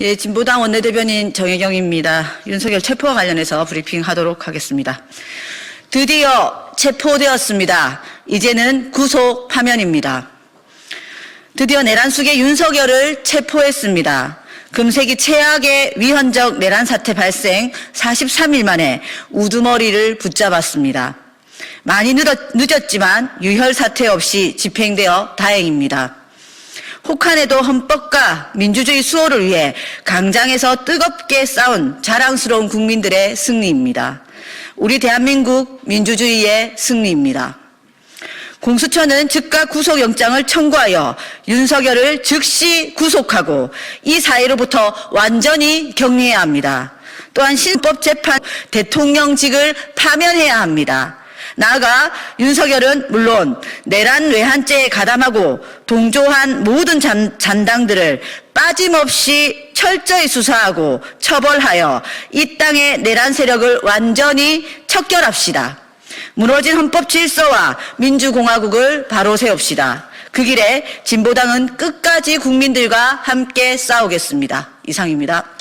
예, 진보당 원내대변인 정혜경입니다. 윤석열 체포와 관련해서 브리핑하도록 하겠습니다. 드디어 체포되었습니다. 이제는 구속 파면입니다. 드디어 내란숙의 윤석열을 체포했습니다. 금세기 최악의 위헌적 내란 사태 발생 43일 만에 우두머리를 붙잡았습니다. 많이 늦었, 늦었지만 유혈 사태 없이 집행되어 다행입니다. 혹한에도 헌법과 민주주의 수호를 위해 강장에서 뜨겁게 싸운 자랑스러운 국민들의 승리입니다. 우리 대한민국 민주주의의 승리입니다. 공수처는 즉각 구속영장을 청구하여 윤석열을 즉시 구속하고 이 사회로부터 완전히 격리해야 합니다. 또한 신법재판 대통령직을 파면해야 합니다. 나아가 윤석열은 물론 내란 외환죄에 가담하고 동조한 모든 잔, 잔당들을 빠짐없이 철저히 수사하고 처벌하여 이 땅의 내란 세력을 완전히 척결합시다. 무너진 헌법 질서와 민주공화국을 바로 세웁시다. 그 길에 진보당은 끝까지 국민들과 함께 싸우겠습니다. 이상입니다.